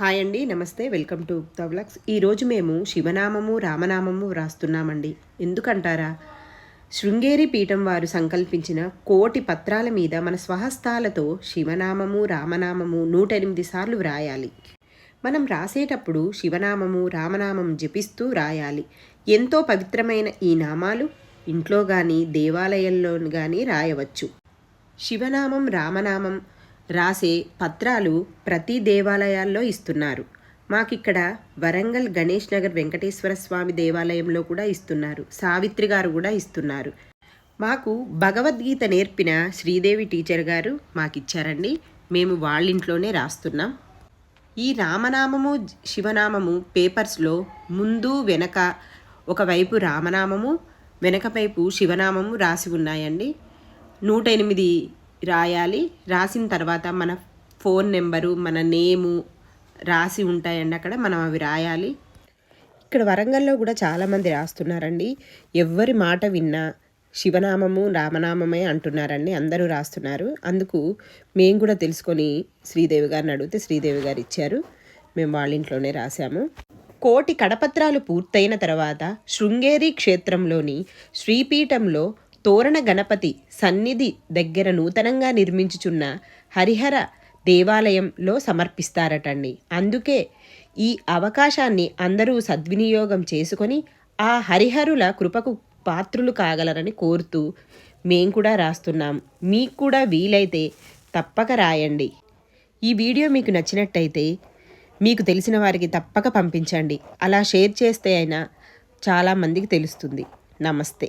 Hi అండి నమస్తే welcome to ఉక్తా vlogs. ఈరోజు మేము శివనామము రామనామము వ్రాస్తున్నామండి. ఎందుకంటారా? శృంగేరి పీఠం వారు సంకల్పించిన కోటి పత్రాల మీద మన స్వహస్తాలతో శివనామము రామనామము నూట ఎనిమిది సార్లు వ్రాయాలి. మనం రాసేటప్పుడు శివనామము రామనామం జపిస్తూ రాయాలి ఎంతో పవిత్రమైన ఈ నామాలు ఇంట్లో కానీ దేవాలయంలో కానీ రాయవచ్చు. శివనామం రామనామం రాసే పత్రాలు ప్రతి దేవాలయాల్లో ఇస్తున్నారు. మాకిక్కడ వరంగల్ గణేష్ నగర్ వెంకటేశ్వర స్వామి దేవాలయంలో కూడా ఇస్తున్నారు. సావిత్రి గారు కూడా ఇస్తున్నారు. మాకు భగవద్గీత నేర్పిన శ్రీదేవి టీచర్ గారు మాకిచ్చారండి. మేము వాళ్ళింట్లోనే రాస్తున్నాం. ఈ రామనామము శివనామము పేపర్స్లో ముందు వెనక ఒకవైపు రామనామము వెనక వైపు శివనామము రాసి ఉన్నాయండి. నూట ఎనిమిది రాయాలి. రాసిన తర్వాత మన ఫోన్ నెంబరు మన నేము రాసి ఉంటాయండి అక్కడ. మనం అవి రాయాలి. ఇక్కడ వరంగల్లో కూడా చాలామంది రాస్తున్నారండి. ఎవ్వరి మాట విన్నా శివనామము రామనామమే అంటున్నారండి. అందరూ రాస్తున్నారు. అందుకు మేము కూడా తెలుసుకొని శ్రీదేవి గారిని అడిగితే శ్రీదేవి గారు ఇచ్చారు. మేము వాళ్ళ ఇంట్లోనే రాసాము కోటి కడపత్రాలు పూర్తయిన తర్వాత శృంగేరి క్షేత్రంలోని శ్రీపీఠంలో తోరణ గణపతి సన్నిధి దగ్గర నూతనంగా నిర్మించుచున్న హరిహర దేవాలయంలో సమర్పిస్తారటండి. అందుకే ఈ అవకాశాన్ని అందరూ సద్వినియోగం చేసుకొని ఆ హరిహరుల కృపకు పాత్రులు కాగలరని కోరుతూ మేం కూడా రాస్తున్నాం. మీకు కూడా వీలైతే తప్పక రాయండి. ఈ వీడియో మీకు నచ్చినట్టయితే మీకు తెలిసిన వారికి తప్పక పంపించండి. అలా షేర్ చేస్తే అయినా చాలామందికి తెలుస్తుంది. నమస్తే.